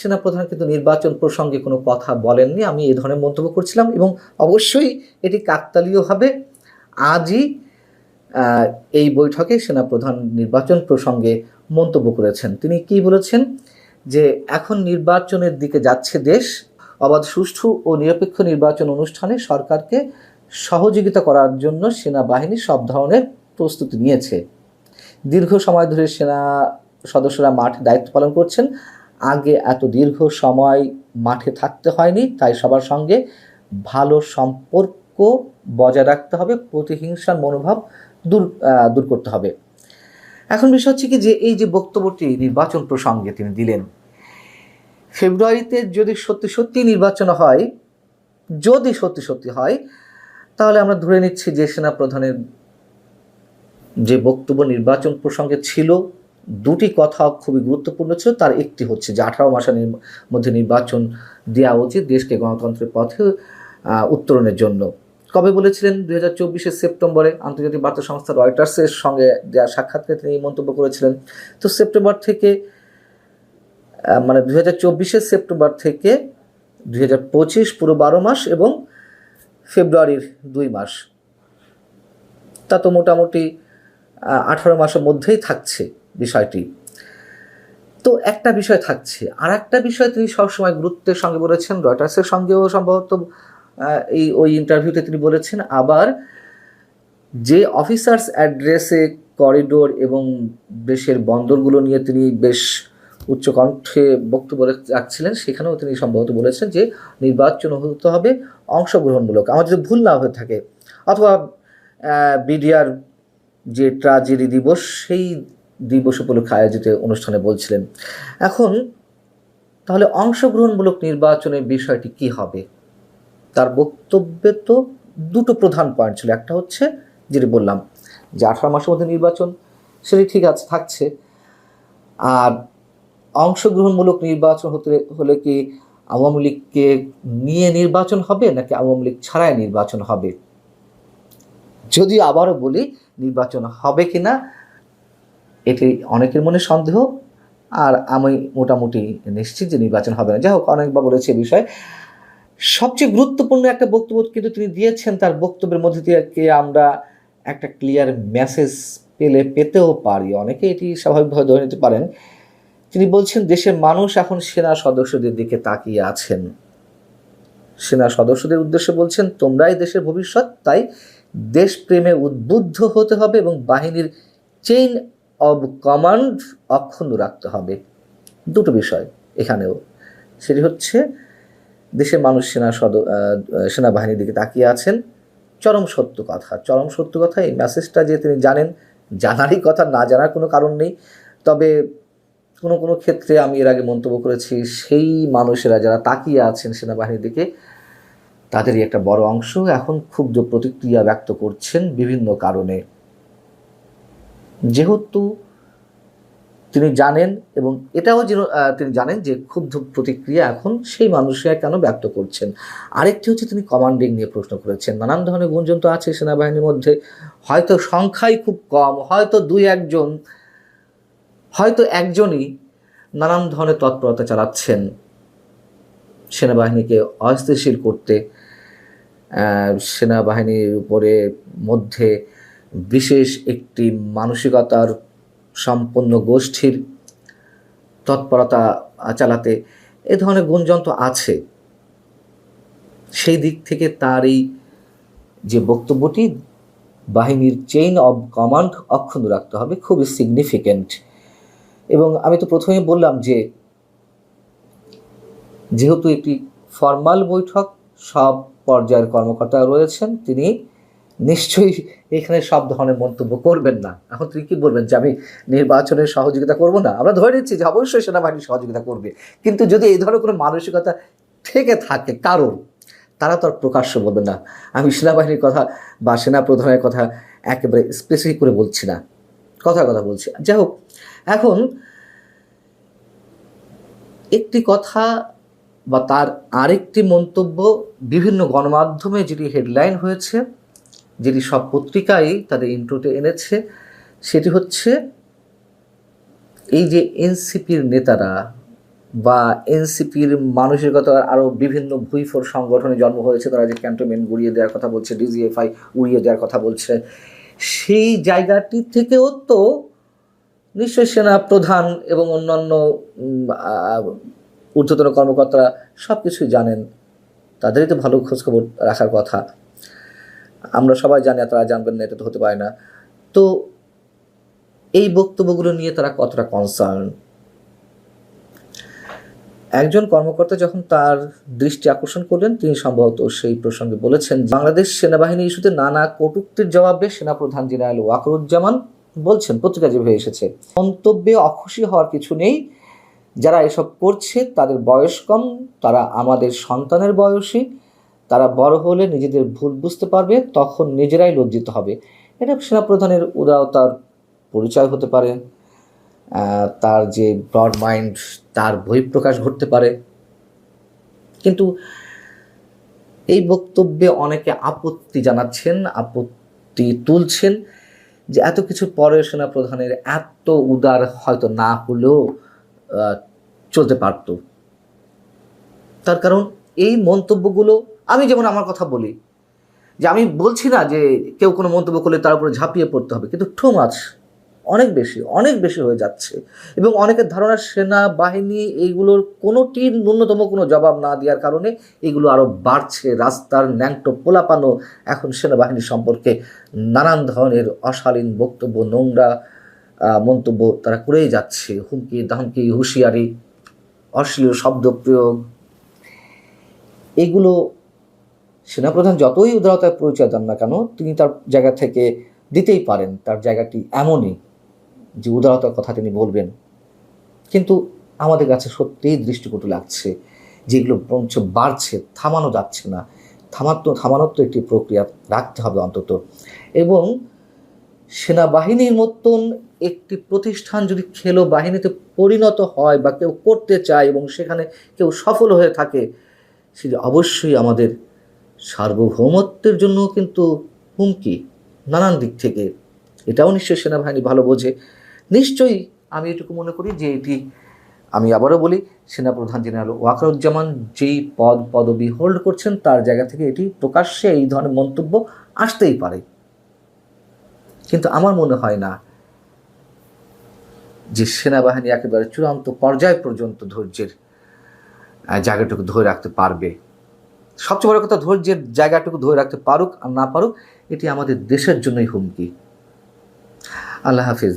সেনাপ্রধান কিন্তু নির্বাচন প্রসঙ্গে কোনো কথা বলেননি। আমি এ ধরনের মন্তব্য করছিলাম এবং অবশ্যই এটি কাকতালীয়ভাবে আজই এই বৈঠকে সেনাপ্রধান নির্বাচন প্রসঙ্গে মন্তব্য করেছেন। তিনি কি বলেছেন? যে এখন নির্বাচনের দিকে যাচ্ছে দেশ। অবাধ, সুষ্ঠু ও নিরপেক্ষ নির্বাচন অনুষ্ঠানে সরকারকে সহযোগিতা করার জন্য সেনাবাহিনী সব ধরনের প্রস্তুতি নিয়েছে। দীর্ঘ সময় ধরে সেনা সদস্যরা মাঠে দায়িত্ব পালন করছেন। আগে এত দীর্ঘ সময় মাঠে থাকতে হয়নি, তাই সবার সঙ্গে ভালো সম্পর্ক বজায় রাখতে হবে, প্রতিহিংসার মনোভাব দূর দূর করতে হবে। এখন বিষয় হচ্ছে কি যে এই যে বক্তব্যটি নির্বাচন প্রসঙ্গে তিনি দিলেন, ফেব্রুয়ারিতে যদি সত্যি সত্যি নির্বাচন হয়, যদি সত্যি সত্যি হয়, তাহলে আমরা ধরে নিচ্ছি যে সেনা প্রধানের যে বক্তব্য নির্বাচন প্রসঙ্গে ছিল দুটি কথা খুবই গুরুত্বপূর্ণ ছিল, তার একটি হচ্ছে যে আঠারো মাসের মধ্যে নির্বাচন দেওয়া উচিত দেশকে গণতন্ত্রের পথে উত্তরণের জন্য। কবে বলেছিলেন? দুই হাজার চব্বিশের সেপ্টেম্বরে আন্তর্জাতিক বার্তা সংস্থা রয়টার্সের সঙ্গে দেওয়া সাক্ষাৎকারে তিনি মন্তব্য করেছিলেন। তো সেপ্টেম্বর থেকে মানে দুই হাজার চব্বিশের সেপ্টেম্বর থেকে দুই হাজার পঁচিশ পুরো বারো মাস এবং ফেব্রুয়ারির দুই মাস। তা তো মোটামুটি আঠারো মাসের মধ্যেই থাকছে। বিষয়টি। তো একটা বিষয় থাকছে আর একটা বিষয় তিনি সবসময় গুরুত্বের সঙ্গে বলেছেন, রয়টার্সের সঙ্গেও সম্ভবত এই ওই ইন্টারভিউতে তিনি বলেছেন, আবার যে অফিসার্স অ্যাড্রেসে করিডোর এবং দেশের বন্দরগুলো নিয়ে তিনি বেশ উচ্চকণ্ঠে বক্তব্য রাখছিলেন, সেখানেও তিনি সম্ভবত বলেছেন যে নির্বাচন হতে হবে অংশগ্রহণমূলক। আমার যদি ভুল না হয়ে থাকে, অথবা বিডিআর যে ট্রাজেডি দিবস, সেই দিবস উপলক্ষে আয়োজিত অনুষ্ঠানে বলছিলেন, এখন তাহলে অংশগ্রহণমূলক নির্বাচনের বিষয়টি কি হবে? তার বক্তব্যে তো দুটো প্রধান পয়েন্ট ছিল। একটা হচ্ছে যেটি বললাম যে আঠারো মাসের মধ্যে নির্বাচন, সেটি ঠিক আছে, থাকছে। আর অংশগ্রহণমূলক নির্বাচন হতে, হলে কি আওয়ামী লীগকে নিয়ে নির্বাচন হবে, নাকি আওয়ামী লীগ ছাড়াই নির্বাচন হবে? যদি আবারও বলি, নির্বাচন হবে কি না এটি অনেকের মনে সন্দেহ, আর আমি মোটামুটি নিশ্চিত যে নির্বাচন হবে না। যাই হোক অনেকবার বলেছে এ বিষয়ে। সবচেয়ে গুরুত্বপূর্ণ একটা বক্তব্য কিন্তু তিনি দিয়েছেন, তার বক্তব্যের মধ্যে থেকে আমরা একটা ক্লিয়ার মেসেজ পেলে, পেতেও পারি। অনেকে এটি স্বাভাবিকভাবে ধরে নিতে পারেন। তিনি বলছেন, দেশের মানুষ এখন সেনা সদস্যদের দিকে তাকিয়ে আছেন। সেনা সদস্যদের উদ্দেশ্যে বলছেন, তোমরাই দেশের ভবিষ্যৎ, তাই দেশপ্রেমে উদ্বুদ্ধ হতে হবে এবং বাহিনীর চেইন অব কমান্ড অক্ষুণ্ণ রাখতে হবে। দুটো বিষয় এখানেও। সেটি হচ্ছে, দেশের মানুষ সেনা সদ সেনাবাহিনীর দিকে তাকিয়ে আছেন। চরম সত্য কথা। চরম সত্য কথা, এই মেসেজটা যে তিনি জানেন, জানারই কথা, না জানার কোনো কারণ নেই। তবে কোনো কোনো ক্ষেত্রে আমি এর আগে মন্তব্য করেছি, সেই মানুষেরা যারা তাকিয়ে আছেন সেনাবাহিনীর দিকে, তাদেরই একটা বড় অংশ এখন ক্ষুব্ধ প্রতিক্রিয়া ব্যক্ত করছেন বিভিন্ন কারণে। যেহেতু তিনি জানেন এবং এটাও যেন তিনি জানেন যে ক্ষুব্ধ প্রতিক্রিয়া এখন সেই মানুষরা কেন ব্যক্ত করছেন। আরেকটি হচ্ছে তিনি কমান্ডিং নিয়ে প্রশ্ন করেছেন। নানান ধরনের গুঞ্জন তো আছে সেনাবাহিনীর মধ্যে। হয়তো সংখ্যাই খুব কম, হয়তো দুই একজন, হয়তো একজনই নানান ধরনের তৎপরতা চালাচ্ছেন সেনাবাহিনীকে অস্থিতিশীল করতে। সেনাবাহিনীর উপরে মধ্যে বিশেষ একটি মানসিকতার সম্পন্ন গোষ্ঠীর তৎপরতা চালাতে এ ধরনের গুঞ্জন তো আছে। সেই দিক থেকে তার এই যে বক্তব্যটি, বাহিনীর চেইন অব কমান্ড অক্ষুণ্ণ রাখতে হবে খুবই সিগনিফিক্যান্ট এবং আমি তো প্রথমেই বললাম যে, যেহেতু একটি ফর্মাল বৈঠক, সব পর্যায়ের কর্মকর্তা রয়েছেন, তিনি নিশ্চয়ই এখানে সব ধরনের মন্তব্য করবেন না। এখন তুমি কি বলবেন যে, আমি নির্বাচনের সহযোগিতা করব না? আমরা ধরে নিচ্ছি যে, অবশ্যই সেনাবাহিনী সহযোগিতা করবে। কিন্তু যদি এই ধরনের কোনো মানসিকতা থেকে থাকে কারণ তারা তো আর প্রকাশ্য বলবে না। আমি সেনাবাহিনীর কথা বা সেনা প্রধানের কথা একেবারে স্পেসিফিক করে বলছি না। কথার কথা বলছি। যাই হোক, এখন একটি কথা বা তার আরেকটি মন্তব্য বিভিন্ন গণমাধ্যমে যেটি হেডলাইন হয়েছে যেটি সব পত্রিকাই তাদের ইন্ট্রোতে এনেছে, সেটি হচ্ছে এই যে এনসিপির নেতারা বা এনসিপির মানসিকতার আরও বিভিন্ন ভুইফোর সংগঠনে জন্ম হয়েছে, তারা যে ক্যান্টনমেন্ট গুড়িয়ে দেওয়ার কথা বলছে, ডিজিএফআই উড়িয়ে দেওয়ার কথা বলছে, সেই জায়গাটি থেকেও তো নিশ্চয়ই সেনা প্রধান এবং অন্যান্য ঊর্ধ্বতন কর্মকর্তারা সব কিছুই জানেন। তাদেরই তো ভালো খোঁজখবর রাখার কথা। আমরা সবাই জানি তারা জানবেন না, এটা তো হতে পারে না। তো এই বক্তব্যগুলো নিয়ে তারা কতটা কনসার্ন একজন কর্মকর্তা যখন তার দৃষ্টি আকর্ষণ করলেন, তিনি সম্ভবত সেই প্রসঙ্গে বলেছেন, বাংলাদেশ সেনাবাহিনী ইস্যুতে নানা কটূক্তির জবাবে সেনাপ্রধান জেনারেল ওয়াকরুজ্জামান বলছেন, পত্রিকা যেভাবে এসেছে, মন্তব্যে অখুশি হওয়ার কিছু নেই। যারা এসব করছে, তাদের বয়স কম, তারা আমাদের সন্তানের বয়সী। তারা বড় হলে নিজেদের ভুল বুঝতে পারবে, তখন নিজেরাই লজ্জিত হবে। এটা সেনাপ্রধানের উদারতার পরিচয় হতে পারে তার যে ব্রড মাইন্ড তার বহিঃপ্রকাশ ঘটতে পারে। কিন্তু এই বক্তব্যে অনেকে আপত্তি জানাচ্ছেন, আপত্তি তুলছেন যে এত কিছু পরে সেনাপ্রধানের এত উদার হয়তো না হলেও চলতে পারত। তার কারণ এই মন্তব্যগুলো আমি যেমন আমার কথা বলি, যে আমি বলছি না যে কেউ কোনো মন্তব্য করলে তার উপরে ঝাঁপিয়ে পড়তে হবে, কিন্তু ঠো মাছ অনেক বেশি অনেক বেশি হয়ে যাচ্ছে। এবং অনেকের ধারণা সেনা, বাহিনী এইগুলোর কোনোটির ন্যূনতম কোনো জবাব না দেওয়ার কারণে এগুলো আরও বাড়ছে। রাস্তার ন্যাংটো পোলাপানো এখন সেনাবাহিনী সম্পর্কে নানান ধরনের অশালীন বক্তব্য, নোংরা মন্তব্য তারা করেই যাচ্ছে। হুমকি, ধামকি, হুঁশিয়ারি, অশ্লীল শব্দ প্রয়োগ। এগুলো সেনাপ্রধান যতই উদারতার পরিচয় দেন না কেন, তিনি তার জায়গা থেকে দিতেই পারেন। তার জায়গাটি এমনই যে উদারতার কথা তিনি বলবেন। কিন্তু আমাদের কাছে সত্যিই দৃষ্টিকটু লাগছে যেগুলো বরঞ্চ বাড়ছে, থামানো যাচ্ছে না। থামাতো থামানোর তো একটি প্রক্রিয়া রাখতে হবে অন্তত। এবং সেনাবাহিনীর মতন একটি প্রতিষ্ঠান যদি খেলো, বাহিনীতে পরিণত হয় বা কেউ করতে চায় এবং সেখানে কেউ সফল হয়ে থাকে সেটি অবশ্যই আমাদের সার্বভৌমত্বের জন্য কিন্তু হুমকি নানান দিক থেকে। এটাও নিশ্চয়ই সেনাবাহিনী ভালো বোঝে। নিশ্চয়ই আমি এটুকু মনে করি যে এটি আমি আবারও বলি, সেনাপ্রধান জেনারেল ওয়াকারুজ্জামান যেই পদ পদবি হোল্ড করছেন, তার জায়গা থেকে এটি প্রকাশ্যে এই ধরনের মন্তব্য আসতেই পারে। কিন্তু আমার মনে হয় না যে সেনাবাহিনী একেবারে চূড়ান্ত পর্যায় পর্যন্ত ধৈর্যের জায়গাটুকু ধরে রাখতে পারবে। সবচেয়ে বড় কথা ধৈর্যের জায়গাটুকু ধরে রাখতে পারুক আর না পারুক, এটি আমাদের দেশের জন্যই হুমকি। আল্লাহ হাফিজ।